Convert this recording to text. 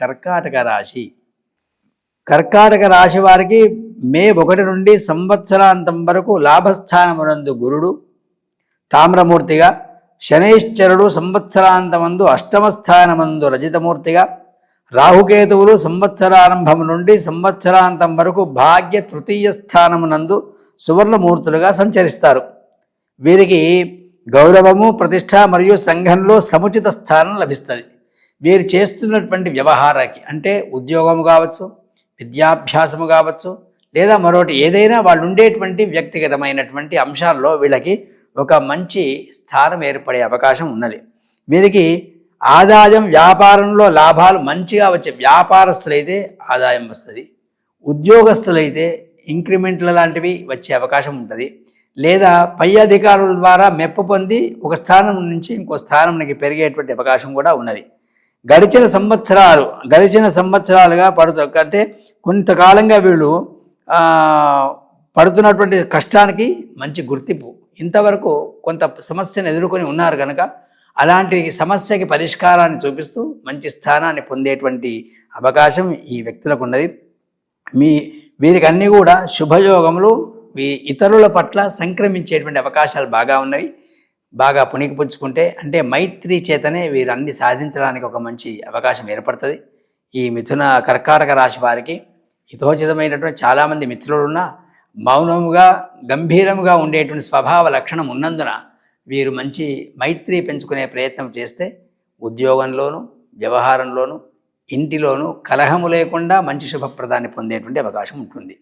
కర్కాటక రాశి. కర్కాటక రాశి వారికి మే ఒకటి నుండి సంవత్సరాంతం వరకు లాభస్థానమునందు గురుడు తామ్రమూర్తిగా శనైశ్చరుడు సంవత్సరాంతమందు అష్టమ స్థానమందు రజితమూర్తిగా రాహుకేతువులు సంవత్సరారంభం నుండి సంవత్సరాంతం వరకు భాగ్య తృతీయ స్థానమునందు సువర్ణమూర్తులుగా సంచరిస్తారు. వీరికి గౌరవము ప్రతిష్ట మరియు సంఘంలో సముచిత స్థానం లభిస్తుంది. వీరు చేస్తున్నటువంటి వ్యవహారానికి అంటే ఉద్యోగము కావచ్చు విద్యాభ్యాసము కావచ్చు లేదా మరొకటి ఏదైనా వాళ్ళు ఉండేటువంటి వ్యక్తిగతమైనటువంటి అంశాల్లో వీళ్ళకి ఒక మంచి స్థానం ఏర్పడే అవకాశం ఉన్నది. వీరికి ఆదాయం వ్యాపారంలో లాభాలు మంచిగా వచ్చే వ్యాపారస్తులైతే ఆదాయం వస్తుంది. ఉద్యోగస్తులైతే ఇంక్రిమెంట్ల లాంటివి వచ్చే అవకాశం ఉంటుంది. లేదా పై అధికారుల ద్వారా మెప్పు పొంది ఒక స్థానం నుంచి ఇంకో స్థానానికి పెరిగేటువంటి అవకాశం కూడా ఉన్నది. గడిచిన సంవత్సరాలు గడిచిన సంవత్సరాలుగా పడుతూ అంటే కొంతకాలంగా వీళ్ళు పడుతున్నటువంటి కష్టానికి మంచి గుర్తింపు. ఇంతవరకు కొంత సమస్యను ఎదుర్కొని ఉన్నారు కనుక అలాంటి సమస్యకి పరిష్కారాన్ని చూపిస్తూ మంచి స్థానాన్ని పొందేటువంటి అవకాశం ఈ వ్యక్తులకు ఉన్నది. మీ వీరికన్నీ కూడా శుభయోగములు వీ ఇతరుల పట్ల సంక్రమించేటువంటి అవకాశాలు బాగా ఉన్నాయి బాగా పుణికిపుచ్చుకుంటే అంటే మైత్రి చేతనే వీరన్నీ సాధించడానికి ఒక మంచి అవకాశం ఏర్పడుతుంది. ఈ మిథున కర్కాటక రాశి వారికి హితోచితమైనటువంటి చాలామంది మిత్రులున్నా మౌనముగా గంభీరముగా ఉండేటువంటి స్వభావ లక్షణం ఉన్నందున వీరు మంచి మైత్రి పెంచుకునే ప్రయత్నం చేస్తే ఉద్యోగంలోనూ వ్యవహారంలోనూ ఇంటిలోనూ కలహము లేకుండా మంచి శుభప్రదాన్ని పొందేటువంటి అవకాశం ఉంటుంది.